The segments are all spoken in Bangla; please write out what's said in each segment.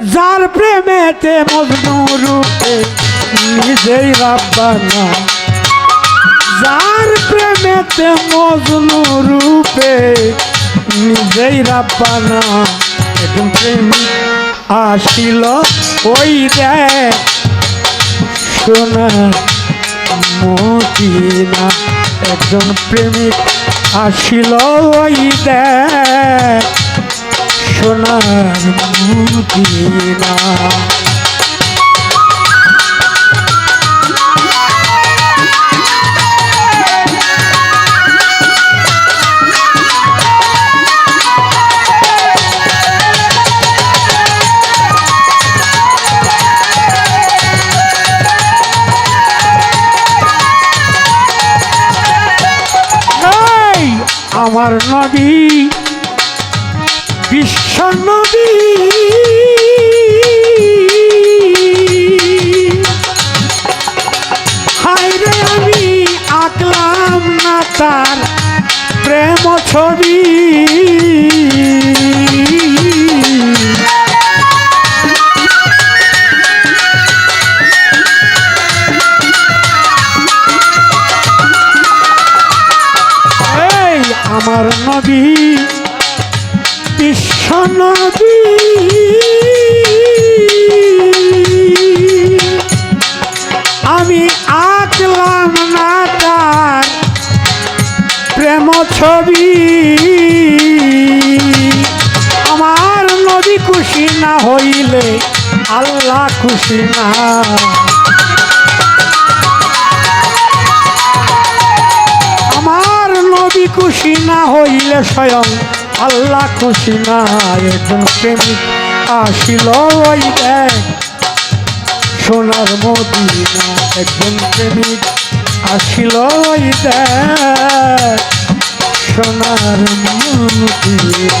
যার প্রেমেতে মজনু রূপে নিজেই রাব্বানা। যার প্রেমেতে মজনু রূপে নিজেই রাব্বানা। একজন প্রেমিক আসিল, ওই দেখ সোনার মদিনা একজন প্রেমিক আসিল, ওই দেখ সোনার মদিনা আমার নদী বিশ্ব নদী হাইরে আমি আঁকলাম না তার প্রেম ছবি। আমার নদী খুশি না আমার নবী খুশি না হইলে স্বয়ং আল্লাহ খুশি না একজন প্রেমিক আসিল ওই দেখ সোনার মদিনা একজন প্রেমিক আসিল ওই দেখ সোনার মদিনা।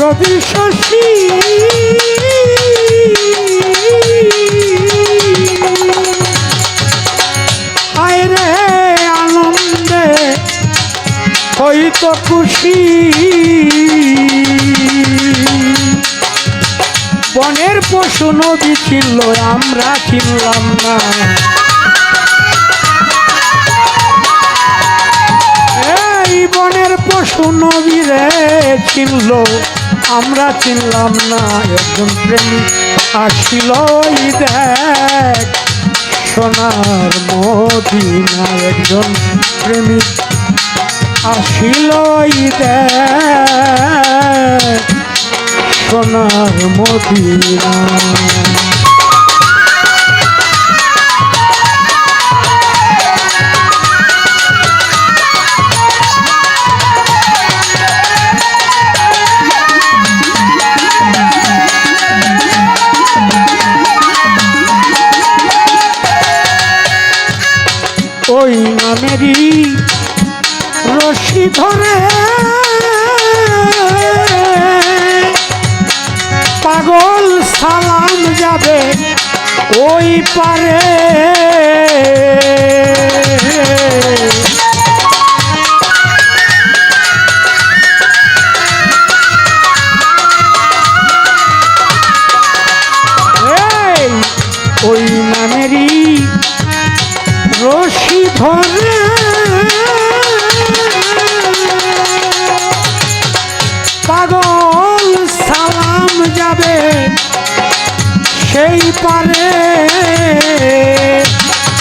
রবি শশী। আয় আনন্দে হইতো খুশি। বনের পশু নদী ছিল আমরা চিনলাম না। এই বনের পশু নবীরে চিনল, আমরা চিনলাম না, একজন প্রেমিক আসিল দেখ, সোনার মদিনা, একজন প্রেমিক আসিল দেখ, সোনার মদিনা। ধরে। পাগল সালাম যাবে ওই পারে। ওই নামেরই সেই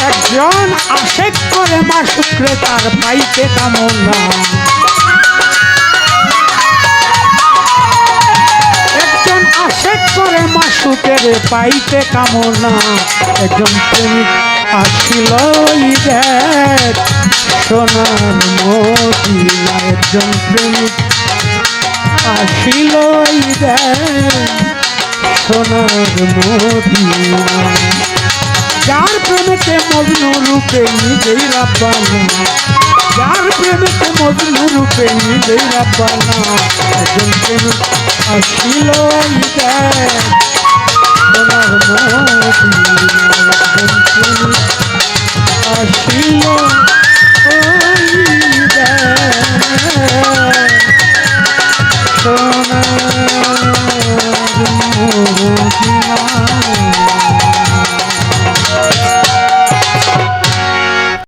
একজন আশেক করে মা শুক্রে তার পাইতে কামনা একজন আশেক করে মা শুকের পাইতে কামনা একজন প্রেমিক আসিল সোনার মদিনা একজন প্রেমিক আসিল দেখ সোনার মদিনা যার প্রেমেতে মজনু রূপে নিজেই রাব্বানা। যার প্রেমেতে মজনু রূপে নিজেই রাব্বানা। একজন প্রেম আসিল সোনার মদিনা একজন আসিল yeah.